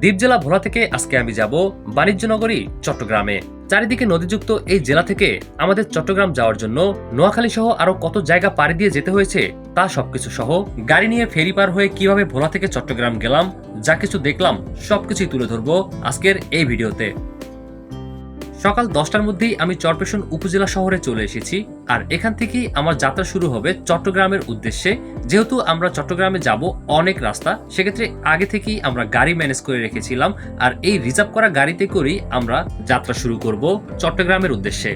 দ্বীপ জেলা ভোলা থেকে আজকে আমি যাব বাণিজ্য নগরী চট্টগ্রামে। চারিদিকে নদীযুক্ত এই জেলা থেকে আমাদের চট্টগ্রাম যাওয়ার জন্য নোয়াখালী সহ আরও কত জায়গা পাড়ি দিয়ে যেতে হয়েছে তা সবকিছু সহ গাড়ি নিয়ে ফেরি পার হয়ে কীভাবে ভোলা থেকে চট্টগ্রাম গেলাম, যা কিছু দেখলাম, সবকিছুই তুলে ধরবো আজকের এই ভিডিওতে। সকাল দশটার মধ্যেই আমি চরপেশন উপজেলা শহরে চলে এসেছি, আর এখান থেকেই আমার যাত্রা শুরু হবে চট্টগ্রামের উদ্দেশ্যে। যেহেতু আমরা চট্টগ্রামে যাব অনেক রাস্তা, সেক্ষেত্রে আগে থেকেই আমরা গাড়ি ম্যানেজ করে রেখেছিলাম, আর এই রিজার্ভ করা গাড়িতে করেই আমরা যাত্রা শুরু করব চট্টগ্রামের উদ্দেশ্যে।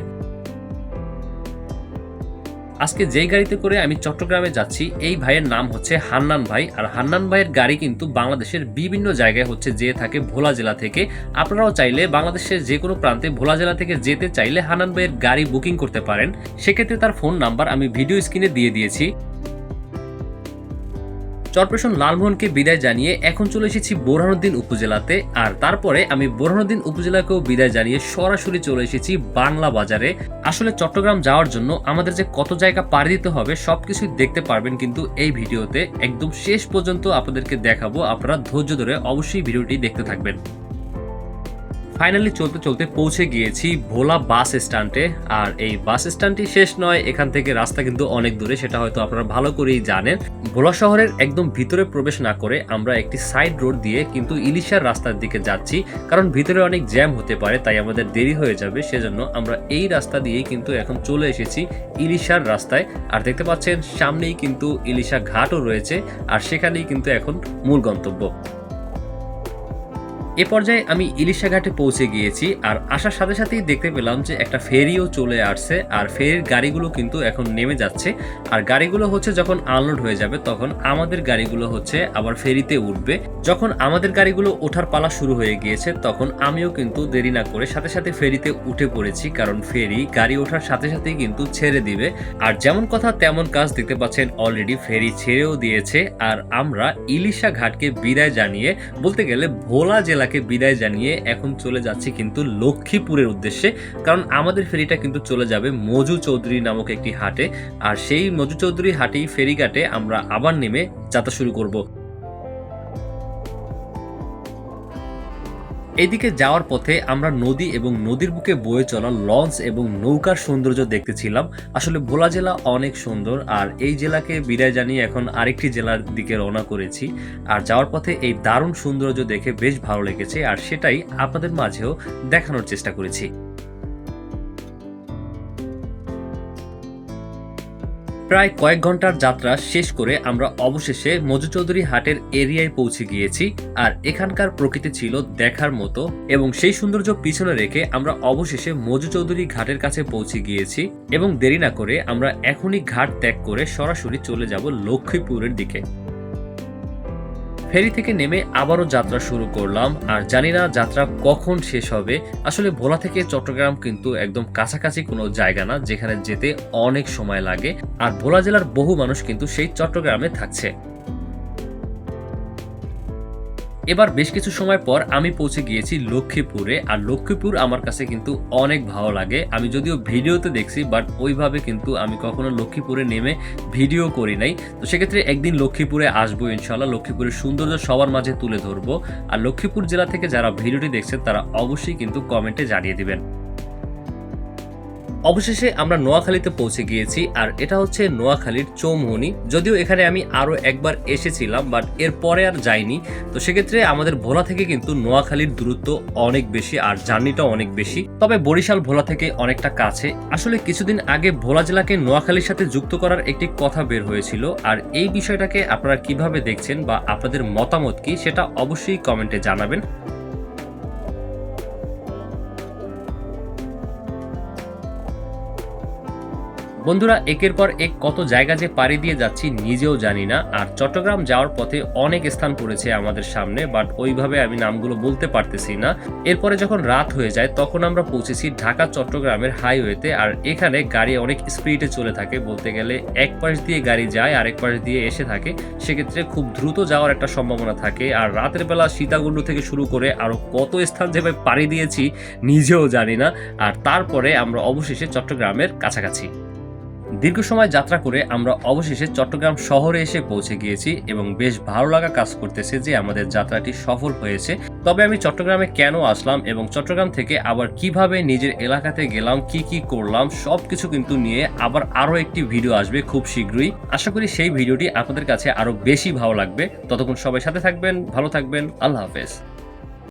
আজকে যেই গাড়িতে করে আমি চট্টগ্রামে যাচ্ছি, এই ভাইয়ের নাম হচ্ছে হান্নান ভাই। আর হান্নান ভাইয়ের গাড়ি কিন্তু বাংলাদেশের বিভিন্ন জায়গায় হচ্ছে যেয়ে থাকে ভোলা জেলা থেকে। আপনারাও চাইলে বাংলাদেশের যে কোনো প্রান্তে ভোলা জেলা থেকে যেতে চাইলে হান্নান ভাইয়ের গাড়ি বুকিং করতে পারেন। সেক্ষেত্রে তার ফোন নাম্বার আমি ভিডিও স্ক্রিনে দিয়ে দিয়েছি। চরপেশন লালমোহনকে বিদায় জানিয়ে এখন চলে এসেছি বোরহানুদ্দিন উপজেলাতে। আর তারপরে আমি বোরহানুদ্দিন উপজেলাকেও বিদায় জানিয়ে সরাসরি চলে এসেছি বাংলা বাজারে। আসলে চট্টগ্রাম যাওয়ার জন্য আমাদের যে কত জায়গা পাড়ি দিতে হবে, সবকিছুই দেখতে পারবেন কিন্তু এই ভিডিওতে। একদম শেষ পর্যন্ত আপনাদেরকে দেখাবো। আপনারা ধৈর্য ধরে অবশ্যই ভিডিওটি দেখতে থাকবেন। ফাইনালি চলতে চলতে পৌঁছে গিয়েছি ভোলা বাস স্ট্যান্ডে। আর এই বাস স্ট্যান্ডটি শেষ নয়, এখান থেকে রাস্তা কিন্তু অনেক দূরে, সেটা হয়তো আপনারা ভালো করেই জানেন। ভোলা শহরের একদম ভিতরে প্রবেশ না করে আমরা একটি সাইড রোড দিয়ে কিন্তু ইলিশার রাস্তার দিকে যাচ্ছি, কারণ ভিতরে অনেক জ্যাম হতে পারে, তাই আমাদের দেরি হয়ে যাবে, সেজন্য আমরা এই রাস্তা দিয়েই কিন্তু এখন চলে এসেছি ইলিশার রাস্তায়। আর দেখতে পাচ্ছেন, সামনেই কিন্তু ইলিশা ঘাটও রয়েছে, আর সেখানেই কিন্তু এখন মূল গন্তব্য। এ পর্যায়ে আমি ইলিশা ঘাটে পৌঁছে গিয়েছি আর আসার সাথে সাথেই দেখতে পেলাম যে একটা ফেরিও চলে আসছে আর ফেরির গাড়িগুলো কিন্তু এখন নেমে যাচ্ছে। আর গাড়িগুলো হচ্ছে যখন আনলোড হয়ে যাবে তখন আমাদের গাড়িগুলো হচ্ছে আবার ফেরিতে উঠবে। যখন আমাদের গাড়িগুলো ওঠার পালা শুরু হয়ে গিয়েছে তখন আমিও কিন্তু দেরি না করে সাথে সাথে ফেরিতে উঠে পড়েছি কারণ ফেরি গাড়ি ওঠার সাথে সাথেই কিন্তু ছেড়ে দিবে। আর যেমন কথা তেমন কাজ দেখতে পাচ্ছেন অলরেডি ফেরি ছেড়েও দিয়েছে। আর আমরা ইলিশা ঘাটকে বিদায় জানিয়ে বলতে গেলে ভোলা জেলাকে বিদায় জানিয়ে এখন চলে যাচ্ছি কিন্তু লক্ষ্মীপুরের উদ্দেশ্যে, কারণ আমাদের ফেরিটা কিন্তু চলে যাবে মজু চৌধুরী নামক একটি হাটে। আর সেই মজু চৌধুরী হাটেই ফেরিঘাটে আমরা আবার নেমে যাত্রা শুরু করব। এদিকে যাওয়ার পথে আমরা নদী এবং নদীর বুকে বয়ে চলা লঞ্চ এবং নৌকার সৌন্দর্য দেখতেছিলাম। আসলে ভোলা জেলা অনেক সুন্দর, আর এই জেলাকে বিদায় জানিয়ে এখন আরেকটি জেলার দিকে রওনা করেছি। আর যাওয়ার পথে এই দারুণ সৌন্দর্য দেখে বেশ ভালো লেগেছে, আর সেটাই আপনাদের মাঝেও দেখানোর চেষ্টা করেছি। প্রায় কয়েক ঘণ্টার যাত্রা শেষ করে আমরা অবশেষে মজু চৌধুরী হাটের এরিয়ায় পৌঁছে গিয়েছি, আর এখানকার প্রকৃতি ছিল দেখার মতো এবং সেই সৌন্দর্য পিছনে রেখে আমরা অবশেষে মজু চৌধুরী ঘাটের কাছে পৌঁছে গিয়েছি এবং দেরি না করে আমরা এখনই ঘাট ত্যাগ করে সরাসরি চলে যাব লক্ষ্মীপুরের দিকে। ফেরি থেকে নেমে আবারও যাত্রা শুরু করলাম। আর জানি না যাত্রা কখন শেষ হবে। আসলে ভোলা থেকে চট্টগ্রাম কিন্তু একদম কাছাকাছি কোনো জায়গা না, যেখানে যেতে অনেক সময় লাগে। আর ভোলা জেলার বহু মানুষ কিন্তু সেই চট্টগ্রামে থাকছে। এবার বেশ কিছু সময় পর আমি পৌঁছে গিয়েছি লক্ষ্মীপুরে, আর লক্ষ্মীপুর আমার কাছে কিন্তু অনেক ভালো লাগে। আমি যদিও ভিডিওতে দেখছি বাট ওইভাবে কিন্তু আমি কখনো লক্ষ্মীপুরে নেমে ভিডিও করি নাই। তো সেক্ষেত্রে একদিন লক্ষ্মীপুরে আসব ইনশাল্লাহ লক্ষ্মীপুরের সৌন্দর্য সবার মাঝে তুলে ধরবো। আর লক্ষ্মীপুর জেলা থেকে যারা ভিডিওটি দেখছেন, তারা অবশ্যই কিন্তু কমেন্টে জানিয়ে দিবেন। অবশেষে আমরা নোয়াখালীতে পৌঁছে গিয়েছি, আর এটা হচ্ছে নোয়াখালীর চৌমুহনি। যদিও এখানে আমি আরও একবার এসেছিলাম, বাট এর পরে আর যাইনি। তো সেক্ষেত্রে আমাদের ভোলা থেকে কিন্তু নোয়াখালীর দূরত্ব অনেক বেশি, আর জার্নিটাও অনেক বেশি। তবে বরিশাল ভোলা থেকে অনেকটা কাছে। আসলে কিছুদিন আগে ভোলা জেলাকে নোয়াখালীর সাথে যুক্ত করার একটি কথা বের হয়েছিল, আর এই বিষয়টাকে আপনারা কীভাবে দেখছেন বা আপনাদের মতামত কি সেটা অবশ্যই কমেন্টে জানাবেন। বন্ধুরা, একের পর এক কত জায়গা যে পাড়ি দিয়ে যাচ্ছি নিজেও জানি না। আর চট্টগ্রাম যাওয়ার পথে অনেক স্থান পড়েছে আমাদের সামনে বাট ওইভাবে আমি নামগুলো বলতে পারতেছি না। এরপরে যখন রাত হয়ে যায়, তখন আমরা পৌঁছেছি ঢাকা চট্টগ্রামের হাইওয়েতে, আর এখানে গাড়ি অনেক স্পিডে চলে থাকে। বলতে গেলে এক পাশ দিয়ে গাড়ি যায়, আরেক পাশ দিয়ে এসে থাকে। সেক্ষেত্রে খুব দ্রুত যাওয়ার একটা সম্ভাবনা থাকে। আর রাতের বেলা সীতাকুণ্ড থেকে শুরু করে আরও কত স্থান যেভাবে পাড়ি দিয়েছি, নিজেও জানি না। আর তারপরে আমরা অবশেষে চট্টগ্রামের কাছাকাছি। দীর্ঘ সময় যাত্রা করে আমরা অবশেষে চট্টগ্রাম শহরে এসে পৌঁছে গিয়েছি এবং বেশ ভালো লাগা কাজ করতেছে যে আমাদের যাত্রাটি সফল হয়েছে। তবে আমি চট্টগ্রামে কেন আসলাম এবং চট্টগ্রাম থেকে আবার কীভাবে নিজের এলাকাতে গেলাম, কি কি করলাম সব কিছু কিন্তু নিয়ে আবার আরও একটি ভিডিও আসবে খুব শীঘ্রই। আশা করি সেই ভিডিওটি আপনাদের কাছে আরও বেশি ভালো লাগবে। ততক্ষণ সবাই সাথে থাকবেন, ভালো থাকবেন, আল্লাহ হাফেজ।